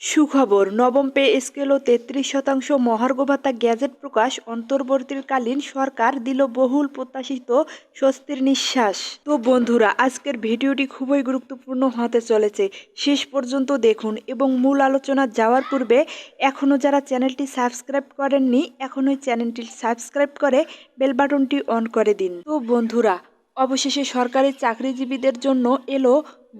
সুখবর, নবম pay scale ও তেত্রিশ শতাংশ মহার্ঘ ভাতা গ্যাজেট প্রকাশ অন্তর্বর্তীকালীন সরকার দিল বহুল প্রত্যাশিত স্বস্তির নিঃশ্বাস। তো বন্ধুরা, আজকের ভিডিওটি খুবই গুরুত্বপূর্ণ হতে চলেছে। শেষ পর্যন্ত দেখুন এবং মূল আলোচনা যাওয়ার পূর্বে এখনও যারা চ্যানেলটি সাবস্ক্রাইব করেননি, এখনই চ্যানেলটি সাবস্ক্রাইব করে বেল বাটনটি অন করে দিন। তো বন্ধুরা, অবশেষে সরকারি চাকরিজীবীদের জন্য এলো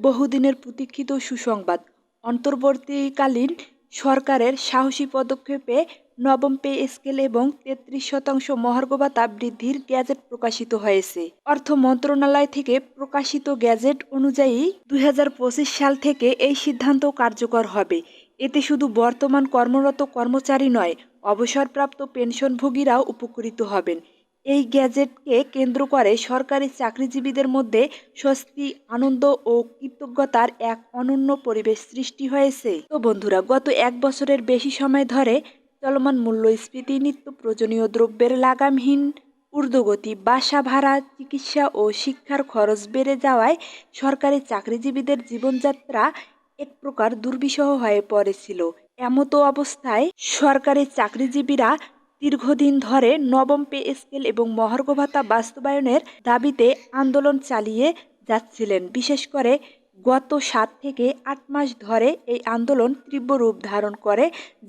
বহুদিনের প্রতীক্ষিত সুসংবাদ। অন্তর্বর্তীকালীন সরকারের সাহসী পদক্ষেপে নবম পে স্কেল এবং তেত্রিশ শতাংশ মহার্ঘ ভাতা বৃদ্ধির গ্যাজেট প্রকাশিত হয়েছে। অর্থ মন্ত্রণালয় থেকে প্রকাশিত গ্যাজেট অনুযায়ী দু হাজার পঁচিশ সাল থেকে এই সিদ্ধান্ত কার্যকর হবে। এতে শুধু বর্তমান কর্মরত কর্মচারী নয়, অবসরপ্রাপ্ত পেনশনভোগীরাও উপকৃত হবেন। এই গ্যাজেটকে কেন্দ্র করে সরকারি চাকরিজীবীদের মধ্যে স্বস্তি, আনন্দ ও কৃতজ্ঞতার এক অনন্য পরিবেশ সৃষ্টি হয়েছে। তো বন্ধুরা, গত এক বছরের বেশি সময় ধরে চলমান মূল্যস্ফীতি, নিত্য প্রয়োজনীয় দ্রব্যের লাগামহীন ঊর্ধ্বগতি, বাসা ভাড়া, চিকিৎসা ও শিক্ষার খরচ বেড়ে যাওয়ায় সরকারি চাকরিজীবীদের জীবনযাত্রা এক প্রকার দুর্বিষহ হয়ে পড়েছিল। এমতো অবস্থায় সরকারি চাকরিজীবীরা দীর্ঘদিন ধরে নবম পে স্কেল এবং মহার্ঘ ভাতা বাস্তবায়নের দাবিতে আন্দোলন চালিয়ে যাচ্ছিলেন। বিশেষ করে গত সাত থেকে আট মাস ধরে এই আন্দোলন তীব্র রূপ ধারণ করে,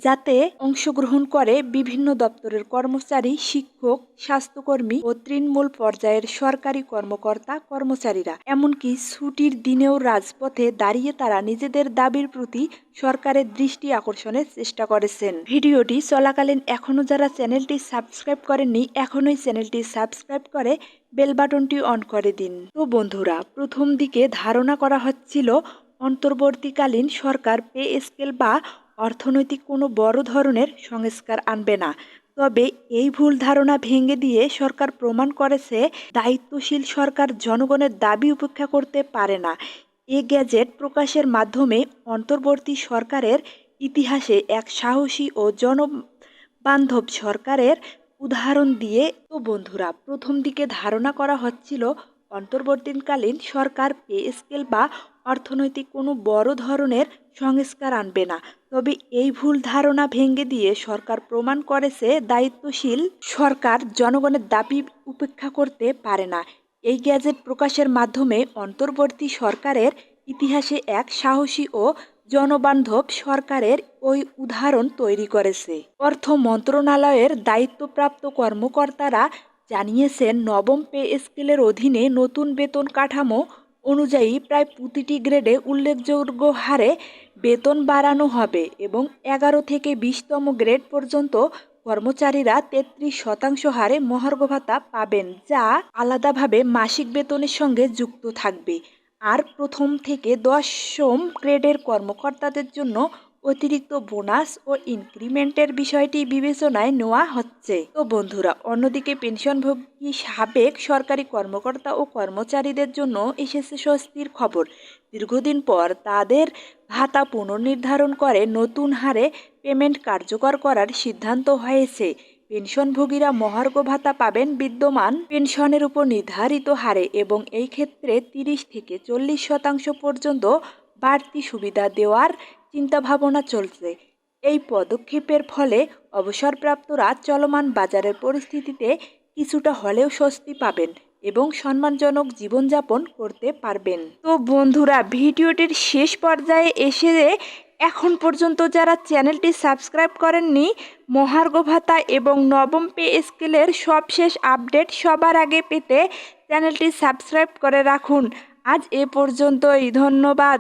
যাতে অংশগ্রহণ করে বিভিন্ন দপ্তরের কর্মচারী, শিক্ষক, স্বাস্থ্যকর্মী ও তৃণমূল পর্যায়ের সরকারি কর্মকর্তা, কর্মচারীরা। এমনকি ছুটির দিনেও রাজপথে দাঁড়িয়ে তারা নিজেদের দাবির প্রতি সরকারের দৃষ্টি আকর্ষণের চেষ্টা করেছেন। ভিডিওটি চলাকালীন এখনও যারা চ্যানেলটি সাবস্ক্রাইব করেননি, এখনই চ্যানেলটি সাবস্ক্রাইব করে বেল বাটনটি অন করে দিন। তো বন্ধুরা, প্রথম দিকে ধারণা করা হচ্ছিল, অন্তর্বর্তীকালীন সরকার পে স্কেল বা অর্থনৈতিক কোনো বড় ধরনের সংস্কার আনবে না। তবে এই ভুল ধারণা ভেঙে দিয়ে সরকার প্রমাণ করেছে, দায়িত্বশীল সরকার জনগণের দাবি উপেক্ষা করতে পারে না। এ গ্যাজেট প্রকাশের মাধ্যমে অন্তর্বর্তী সরকারের ইতিহাসে এক সাহসী ও জনবান্ধব সরকারের উদাহরণ দিয়ে তো বন্ধুরা, প্রথম দিকে ধারণা করা হচ্ছিল অন্তর্বর্তীকালীন সরকার পে স্কেল বা অর্থনৈতিক কোনো বড় ধরনের সংস্কার আনবে না। তবে এই ভুল ধারণা ভেঙে দিয়ে সরকার প্রমাণ করেছে দায়িত্বশীল সরকার জনগণের দাবি উপেক্ষা করতে পারে না। এই গ্যাজেট প্রকাশের মাধ্যমে অন্তর্বর্তী সরকারের ইতিহাসে এক সাহসী ও জনবান্ধব সরকারের ওই উদাহরণ তৈরি করেছে। অর্থ মন্ত্রণালয়ের দায়িত্বপ্রাপ্ত কর্মকর্তারা জানিয়েছেন, নবম পে স্কেলের অধীনে নতুন বেতন কাঠামো অনুযায়ী প্রায় প্রতিটি গ্রেডে উল্লেখযোগ্য হারে বেতন বাড়ানো হবে এবং এগারো থেকে বিশতম গ্রেড পর্যন্ত কর্মচারীরা তেত্রিশ শতাংশ হারে মহার্ঘ ভাতা পাবেন, যা আলাদাভাবে মাসিক বেতনের সঙ্গে যুক্ত থাকবে। আর প্রথম থেকে দশম গ্রেডের কর্মকর্তাদের জন্য অতিরিক্ত বোনাস ও ইনক্রিমেন্টের বিষয়টি বিবেচনায় নেওয়া হচ্ছে। তো বন্ধুরা, অন্যদিকে পেনশনভোগী সাবেক সরকারি কর্মকর্তা ও কর্মচারীদের জন্য এসেছে স্বস্তির খবর। দীর্ঘদিন পর তাদের ভাতা পুনর্নির্ধারণ করে নতুন হারে পেমেন্ট কার্যকর করার সিদ্ধান্ত হয়েছে। পেনশনভোগীরা মহার্ঘ ভাতা পাবেন বিদ্যমান পেনশনের উপর নির্ধারিত হারে এবং এই ক্ষেত্রে তিরিশ থেকে চল্লিশ শতাংশ পর্যন্ত বাড়তি সুবিধা দেওয়ার চিন্তাভাবনা চলছে। এই পদক্ষেপের ফলে অবসরপ্রাপ্তরা চলমান বাজারের পরিস্থিতিতে কিছুটা হলেও স্বস্তি পাবেন এবং সম্মানজনক জীবনযাপন করতে পারবেন। তো বন্ধুরা, ভিডিওটির শেষ পর্যায়ে এসে এখন পর্যন্ত যারা চ্যানেলটি সাবস্ক্রাইব করেননি, মহার্ঘ ভাতা এবং নবম পে স্কেলের সবশেষ আপডেট সবার আগে পেতে চ্যানেলটি সাবস্ক্রাইব করে রাখুন। আজ এ পর্যন্তই, ধন্যবাদ।